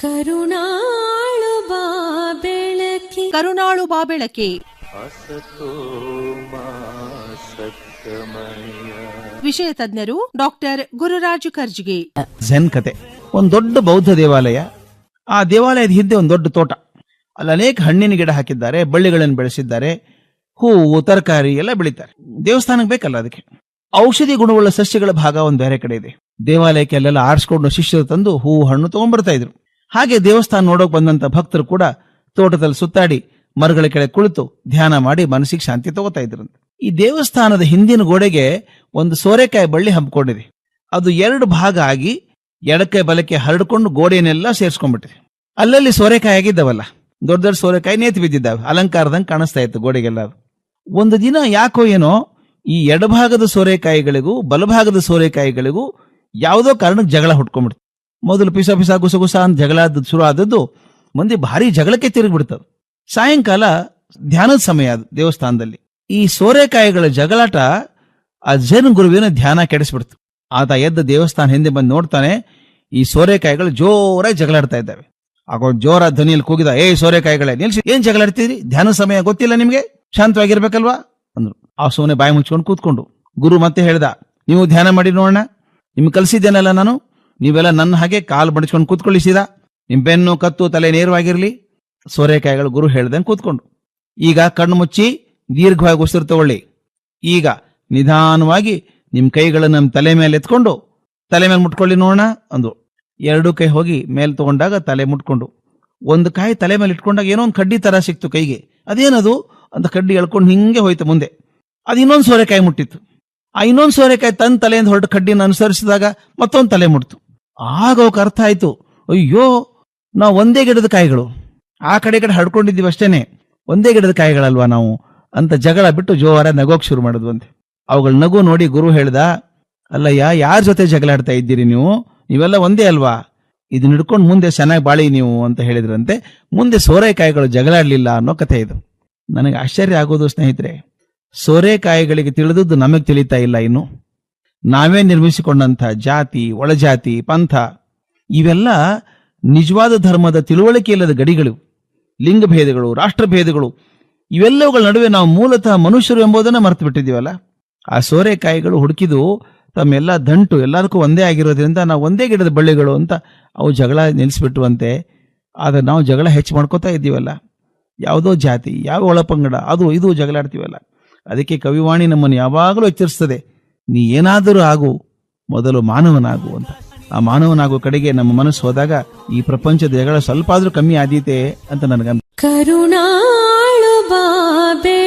ಕರುಣಾಳು ಬಾ ಬೆಳಕಿ. ಕರುಣಾಳು ಬಾ ಬೆಳಕಿ. ವಿಷಯ ತಜ್ಞರು ಡಾಕ್ಟರ್ ಗುರುರಾಜು ಕರ್ಜಿಗೆ ಝೆನ್ ಕತೆ. ಒಂದು ದೊಡ್ಡ ಬೌದ್ಧ ದೇವಾಲಯ. ಆ ದೇವಾಲಯದ ಹಿಂದೆ ಒಂದು ದೊಡ್ಡ ತೋಟ. ಅಲ್ಲಿ ಅನೇಕ ಹಣ್ಣಿನ ಗಿಡ ಹಾಕಿದ್ದಾರೆ ಬಳ್ಳಿಗಳನ್ನು ಬೆಳೆಸಿದ್ದಾರೆ ಹೂವು ತರಕಾರಿ ಎಲ್ಲ ಬೆಳೀತಾರೆ. ದೇವಸ್ಥಾನಕ್ಕೆ ಬೇಕಲ್ಲ ಅದಕ್ಕೆ? ಔಷಧಿ ಗುಣವುಳ್ಳ ಸಸ್ಯಗಳ ಭಾಗ ಒಂದು ಬೇರೆ ಕಡೆ ಇದೆ. ದೇವಾಲಯಕ್ಕೆ ಅಲ್ಲೆಲ್ಲ ಆರಿಸ್ಕೊಂಡು ಶಿಷ್ಯರು ತಂದು ಹೂವು ಹಣ್ಣು ತಗೊಂಡ್ಬರ್ತಾ ಇದ್ರು. ಹಾಗೆ ದೇವಸ್ಥಾನ ನೋಡೋಕೆ ಬಂದಂತ ಭಕ್ತರು ಕೂಡ ತೋಟದಲ್ಲಿ ಸುತ್ತಾಡಿ ಮರಗಳ ಕೆಳಗೆ ಕುಳಿತು ಧ್ಯಾನ ಮಾಡಿ ಮನಸ್ಸಿಗೆ ಶಾಂತಿ ತಗೋತಾ ಇದ್ರಂತೆ. ಈ ದೇವಸ್ಥಾನದ ಹಿಂದಿನ ಗೋಡೆಗೆ ಒಂದು ಸೋರೆಕಾಯಿ ಬಳ್ಳಿ ಹಮ್ಮಿಕೊಂಡಿದೆ ಅದು ಎರಡು ಭಾಗ ಆಗಿ ಎಡಕ್ಕೆ ಬಲಕ್ಕೆ ಹರಡ್ಕೊಂಡು ಗೋಡೆಯನ್ನೆಲ್ಲ ಸೇರಿಸ್ಕೊಂಡ್ಬಿಟ್ಟಿದೆ. ಅಲ್ಲಲ್ಲಿ ಸೋರೆಕಾಯಿ ಆಗಿದ್ದಾವಲ್ಲ, ದೊಡ್ಡ ದೊಡ್ಡ ಸೋರೆಕಾಯಿ ನೇತು ಬಿದ್ದಿದ್ದಾವೆ, ಅಲಂಕಾರದಂಗೆ ಕಾಣಿಸ್ತಾ ಇತ್ತು ಗೋಡೆಗೆಲ್ಲ. ಒಂದು ದಿನ ಯಾಕೋ ಏನೋ ಈ ಎಡಭಾಗದ ಸೋರೆಕಾಯಿಗಳಿಗೂ ಬಲಭಾಗದ ಸೋರೆಕಾಯಿಗಳಿಗೂ ಯಾವುದೋ ಕಾರಣಕ್ಕೆ ಜಗಳ ಹುಟ್ಕೊಂಡ್ಬಿಡ್ತು. ಮೊದಲು ಪಿಸ ಪಿಸ ಗುಸ ಗುಸ ಅಂತ ಜಗಳ ಶುರು ಆದದ್ದು ಮಂದಿ ಭಾರಿ ಜಗಳಕ್ಕೆ ತಿರುಗಿಬಿಡ್ತದೆ ಸಾಯಂಕಾಲ ಧ್ಯಾನದ ಸಮಯ ಅದು ದೇವಸ್ಥಾನದಲ್ಲಿ. ಈ ಸೋರೆಕಾಯಿಗಳ ಜಗಳಾಟ ಆ ಜನ್ ಗುರುವಿನ ಧ್ಯಾನ ಕೆಡಿಸ್ಬಿಡ್ತು. ಆತ ಎದ್ದ ದೇವಸ್ಥಾನ ಹಿಂದೆ ಬಂದು ನೋಡ್ತಾನೆ, ಈ ಸೋರೆಕಾಯಿಗಳು ಜೋರಾಗಿ ಜಗಳಾಡ್ತಾ ಇದ್ದಾವೆ. ಆಗ ಜೋರ ಧ್ವನಿಯಲ್ಲಿ ಕೂಗಿದ ಏ ಸೋರೆಕಾಯಿಗಳೇ, ನಿಲ್ಸಿ, ಏನ್ ಜಗಳಾಡ್ತೀರಿ ಧ್ಯಾನ ಸಮಯ ಗೊತ್ತಿಲ್ಲ ನಿಮ್ಗೆ? ಶಾಂತವಾಗಿರ್ಬೇಕಲ್ವಾ? ಅಂದ್ರು. ಆ ಸೋನೆ ಬಾಯಿ ಮುಚ್ಕೊಂಡು ಕೂತ್ಕೊಂಡು ಗುರು ಮತ್ತೆ ಹೇಳ್ದ, ನೀವು ಧ್ಯಾನ ಮಾಡಿ ನೋಡೋಣ. ನಿಮ್ಗೆ ಕಲಿಸಿದ್ದೇನಲ್ಲ ನಾನು? ನೀವೆಲ್ಲ ನನ್ನ ಹಾಗೆ ಕಾಲು ಬಡಿಸ್ಕೊಂಡು ಕೂತ್ಕೊಳ್ಳಿ ನಿಮ್ಮ ನಿಮ್ ಬೆನ್ನು, ಕತ್ತು, ತಲೆ ನೇರವಾಗಿರ್ಲಿ. ಸೋರೆಕಾಯಿಗಳು ಗುರು ಹೇಳ್ದಂಗೆ ಕೂತ್ಕೊಂಡು. ಈಗ ಕಣ್ಣು ಮುಚ್ಚಿ ದೀರ್ಘವಾಗಿ ಉಸಿರು ತಗೊಳ್ಳಿ. ಈಗ ನಿಧಾನವಾಗಿ ನಿಮ್ ಕೈಗಳನ್ನು ನಮ್ಮ ತಲೆ ಮೇಲೆ ಎತ್ಕೊಂಡು, ತಲೆ ಮೇಲೆ ಮುಟ್ಕೊಳ್ಳಿ ನೋಡೋಣ ಅಂದು ಎರಡು ಕೈ ಹೋಗಿ ಮೇಲೆ ತಗೊಂಡಾಗ ತಲೆ ಮುಟ್ಕೊಂಡು. ಒಂದು ಕಾಯಿ ತಲೆ ಮೇಲೆ ಇಟ್ಕೊಂಡಾಗ ಏನೋ ಒಂದು ಕಡ್ಡಿ ತರ ಸಿಕ್ತು ಕೈಗೆ. ಅದೇನದು? ಅಂತ ಕಡ್ಡಿ ಎಳ್ಕೊಂಡು ಹಿಂಗೆ ಹೋಯ್ತು ಮುಂದೆ. ಅದು ಇನ್ನೊಂದು ಸೋರೆಕಾಯಿ ಮುಟ್ಟಿತ್ತು. ಆ ಇನ್ನೊಂದು ಸೋರೆಕಾಯಿ ತನ್ನ ತಲೆಯಿಂದ ಹೊರಟು ಕಡ್ಡಿನ ಅನುಸರಿಸಿದಾಗ ಮತ್ತೊಂದು ತಲೆ ಮುಟ್ತು. ಆಗ ಅವಕ್ಕೆ ಅರ್ಥ ಆಯ್ತು. ಅಯ್ಯೋ, ನಾವು ಒಂದೇ ಗಿಡದ ಕಾಯಿಗಳು. ಆ ಕಡೆ ಕಡೆ ಹಡ್ಕೊಂಡಿದ್ದೀವಿ ಅಷ್ಟೇನೆ. ಒಂದೇ ಗಿಡದ ಕಾಯಿಗಳಲ್ವಾ ನಾವು? ಅಂತ ಜಗಳ ಬಿಟ್ಟು ಜೋವಾರ ನಗೋಕ್ ಶುರು ಮಾಡಿದ್ವಂತೆ ಅವುಗಳ ನಗು ನೋಡಿ ಗುರು ಹೇಳ್ದ, ಅಲ್ಲಯ್ಯ, ಯಾರ ಜೊತೆ ಜಗಳ ಆಡ್ತಾ ಇದ್ದೀರಿ ನೀವು? ನೀವೆಲ್ಲ ಒಂದೇ ಅಲ್ವಾ? ಇದನ್ನ ಹಿಡ್ಕೊಂಡು ಮುಂದೆ ಚೆನ್ನಾಗಿ ಬಾಳಿ ನೀವು, ಅಂತ ಹೇಳಿದ್ರಂತೆ. ಮುಂದೆ ಸೋರೆಕಾಯಿಗಳು ಜಗಳಾಡ್ಲಿಲ್ಲ ಅನ್ನೋ ಕಥೆ ಇದು. ನನಗೆ ಆಶ್ಚರ್ಯ ಆಗೋದು ಸ್ನೇಹಿತರೆ. ಸೋರೆಕಾಯಿಗಳಿಗೆ ತಿಳಿದದ್ದು ನಮಗೆ ತಿಳಿತಾ ಇಲ್ಲ ಇನ್ನು. ನಾವೇ ನಿರ್ಮಿಸಿಕೊಂಡಂಥ ಜಾತಿ, ಒಳಜಾತಿ, ಪಂಥ, ಇವೆಲ್ಲ ನಿಜವಾದ ಧರ್ಮದ ತಿಳುವಳಿಕೆ ಇಲ್ಲದ ಗಡಿಗಳು ಲಿಂಗಭೇದಗಳು ರಾಷ್ಟ್ರಭೇದಗಳು ಇವೆಲ್ಲವುಗಳ ನಡುವೆ ನಾವು ಮೂಲತಃ ಮನುಷ್ಯರು ಎಂಬುದನ್ನು ಮರೆತು ಬಿಟ್ಟಿದ್ದೀವಲ್ಲ ಆ ಸೋರೆಕಾಯಿಗಳು ಹುಡುಕಿದು ತಮ್ಮೆಲ್ಲ ದಂಟು ಎಲ್ಲದಕ್ಕೂ ಒಂದೇ ಆಗಿರೋದ್ರಿಂದ ನಾವು ಒಂದೇ ಗಿಡದ ಬಳ್ಳಿಗಳು ಅಂತ ಅವು ಜಗಳ ನಿಲ್ಲಿಸ್ಬಿಟ್ಟುವಂತೆ ಆದರೆ ನಾವು ಜಗಳ ಹೆಚ್ಚು ಮಾಡ್ಕೋತಾ ಇದ್ದೀವಲ್ಲ? ಯಾವುದೋ ಜಾತಿ, ಯಾವ ಒಳಪಂಗಡ, ಅದು ಇದು ಜಗಳಾಡ್ತೀವಲ್ಲ? ಅದಕ್ಕೆ ಕವಿವಾಣಿ ನಮ್ಮನ್ನು ಯಾವಾಗಲೂ ಎಚ್ಚರಿಸ್ತದೆ. ನೀ ಏನಾದರೂ ಆಗು, ಮೊದಲು ಮಾನವನಾಗು ಅಂತ. ಆ ಮಾನವನಾಗೋ ಕಡೆಗೆ ನಮ್ಮ ಮನಸ್ಸು ಹೋದಾಗ ಈ ಪ್ರಪಂಚದ ಜಗಳ ಸ್ವಲ್ಪ ಆದ್ರೂ ಕಮ್ಮಿ ಆದೀತೆ ಅಂತ ನನಗನ್ ಕರುಣಾಳು ಬಾಬೆ